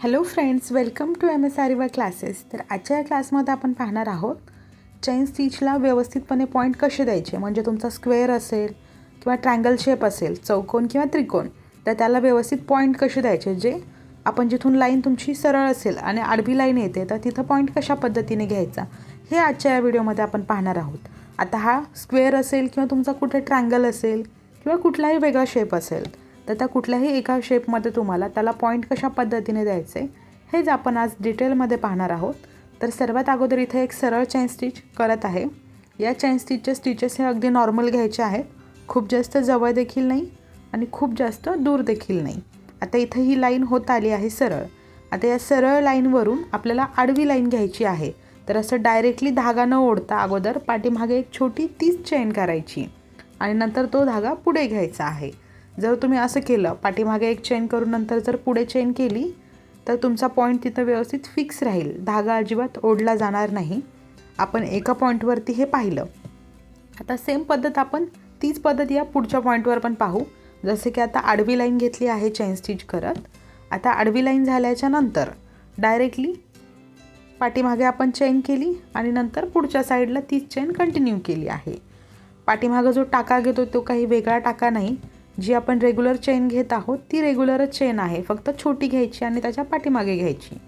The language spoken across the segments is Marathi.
Hello friends welcome to M S Ariva classes तर आजच्या या क्लासमध्ये आपण पाहणार आहोत चैन स्टिचला व्यवस्थितपणे पॉईंट कसे द्यायचे? म्हणजे तुमचा स्क्वेअर असेल किंवा ट्रँगल शेप असेल चौकोन किंवा त्रिकोण तर त्याला व्यवस्थित पॉईंट कसे द्यायचे? जे आपण जिथून लाईन तुमची सरळ असेल आणि आडवी लाईन येते तर तिथं पॉईंट कशा पद्धतीने घ्यायचा? हे आजच्या या व्हिडिओमध्ये आपण पाहणार आहोत. आता हा स्क्वेअर असेल किंवा तुमचा कुठे ट्रँगल असेल किंवा कुठलाही वेगळा शेप असेल तर त्या कुठल्याही एका शेपमध्ये तुम्हाला त्याला पॉईंट कशा पद्धतीने द्यायचे हेच आपण आज डिटेलमध्ये पाहणार आहोत. तर सर्वात अगोदर इथे एक सरळ चेन स्टिच करत आहे. या चेन स्टिचचे स्टिचेस हे अगदी नॉर्मल घ्यायचे आहेत. खूप जास्त जवळ देखील नाही आणि खूप जास्त दूर देखील नाही. आता इथं ही लाईन होत आली आहे सरळ. आता या सरळ लाईनवरून आपल्याला आडवी लाईन घ्यायची आहे. तर असं डायरेक्टली धागा न ओढता अगोदर पाठीमागे एक छोटी तीच चेन करायची आणि नंतर तो धागा पुढे घ्यायचा आहे. जर तुम्ही असं केलं पाठीमागे एक चेन करून नंतर जर पुढे चेन केली तर तुमचा पॉईंट तिथं व्यवस्थित फिक्स राहील. धागा अजिबात ओढला जाणार नाही. आपण एका पॉईंटवरती हे पाहिलं. आता सेम पद्धत आपण तीच पद्धत या पुढच्या पॉईंटवर पण पाहू. जसे की आता आडवी लाईन घेतली आहे चेन स्टिच करत. आता आडवी लाईन झाल्याच्यानंतर डायरेक्टली पाठीमागे आपण चेन केली आणि नंतर पुढच्या साईडला तीच चेन कंटिन्यू केली आहे. पाठीमागं जो टाका घेतो तो काही वेगळा टाका नाही. जी आपण रेग्युलर चेन घेत आहोत ती रेग्युलरच चेन आहे. फक्त छोटी घ्यायची आणि त्याच्या पाठीमागे घ्यायची.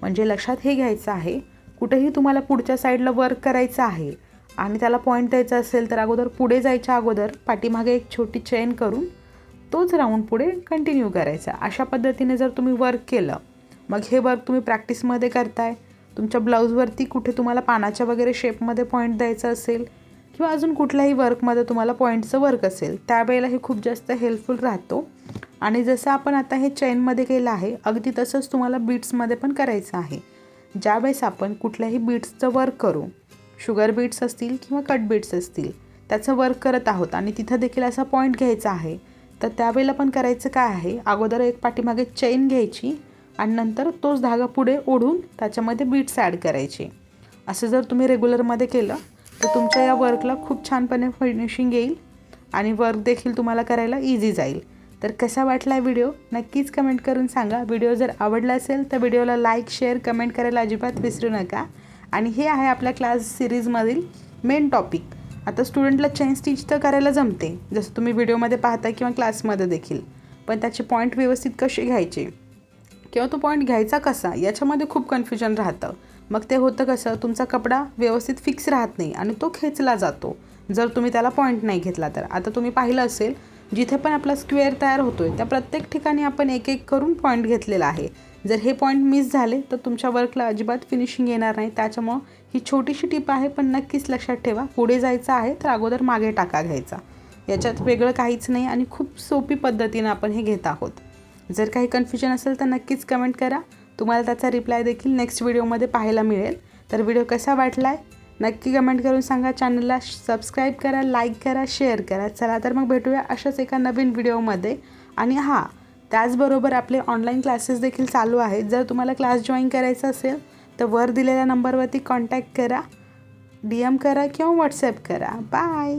म्हणजे लक्षात हे घ्यायचं आहे कुठेही तुम्हाला पुढच्या साईडला वर्क करायचं आहे आणि त्याला पॉईंट द्यायचा असेल तर अगोदर पुढे जायच्या अगोदर पाठीमागे एक छोटी चेन करून तोच राऊंड पुढे कंटिन्यू करायचा. अशा पद्धतीने जर तुम्ही वर्क केलं मग हे वर्क तुम्ही प्रॅक्टिसमध्ये करताय. तुमच्या ब्लाऊजवरती कुठे तुम्हाला पानाच्या वगैरे शेपमध्ये पॉईंट द्यायचं असेल किंवा अजून कुठल्याही वर्कमध्ये तुम्हाला पॉईंटचं वर्क असेल त्यावेळेला हे खूप जास्त हेल्पफुल राहतो. आणि जसं आपण आता हे चेनमध्ये केलं आहे अगदी तसंच तुम्हाला बीट्समध्ये पण करायचं आहे. ज्यावेळेस आपण कुठल्याही बीट्सचं वर्क करू शुगर बीट्स असतील किंवा कट बीट्स असतील त्याचं वर्क करत आहोत आणि तिथं देखील असा पॉईंट घ्यायचा आहे तर त्यावेळेला पण करायचं काय आहे? अगोदर एक पाठीमागे चेन घ्यायची आणि नंतर तोच धागा पुढे ओढून त्याच्यामध्ये बीट्स ॲड करायचे. असं जर तुम्ही रेग्युलरमध्ये केलं तर तुमच्या या वर्कला खूप छानपणे फिनिशिंग येईल आणि वर्क देखील तुम्हाला करायला इझी जाईल. तर कसा वाटला व्हिडिओ नक्कीच कमेंट करून सांगा. व्हिडिओ जर आवडला असेल तर व्हिडिओला लाईक शेअर कमेंट करायला अजिबात विसरू नका. आणि हे आहे आपल्या क्लास सिरीजमधील मेन टॉपिक आता स्टुडंटला चेन स्टिच तर करायला जमते. जसं तुम्ही व्हिडिओमध्ये पाहता किंवा क्लासमध्ये देखील. पण त्याचे पॉईंट व्यवस्थित कसे घ्यायचे? किंवा तो पॉईंट घ्यायचा कसा? याच्यामध्ये खूप कन्फ्युजन राहतं. मग ते होतं कसं तुमचा कपडा व्यवस्थित फिक्स राहत नाही आणि तो खेचला जातो. जर तुम्ही त्याला पॉईंट नाही घेतला तर. आता तुम्ही पाहिलं असेल जिथे पण आपला स्क्वेअर तयार होतोय त्या प्रत्येक ठिकाणी आपण एक एक करून पॉईंट घेतलेला आहे. जर हे पॉईंट मिस झाले तर तुमच्या वर्कला अजिबात फिनिशिंग येणार नाही. त्याच्यामुळं ही छोटीशी टीप आहे पण नक्कीच लक्षात ठेवा. पुढे जायचं आहे तर अगोदर मागे टाका घ्यायचा. याच्यात वेगळं काहीच नाही आणि खूप सोपी पद्धतीनं आपण हे घेत आहोत. जर काही कन्फ्युजन असेल तर नक्कीच कमेंट करा. तुम्हाला त्याचा रिप्लाय देखील नेक्स्ट व्हिडिओमध्ये पाहायला मिळेल. तर व्हिडिओ कसा वाटला आहे नक्की कमेंट करून सांगा. चॅनलला सबस्क्राईब करा लाईक करा शेअर करा. चला तर मग भेटूया अशाच एका नवीन व्हिडिओमध्ये आणि हां त्याचबरोबर आपले ऑनलाईन क्लासेस देखील चालू आहेत. जर तुम्हाला क्लास जॉईन करायचा असेल तर वर दिलेल्या नंबरवरती कॉन्टॅक्ट करा डी एम करा किंवा व्हॉट्सॲप करा. बाय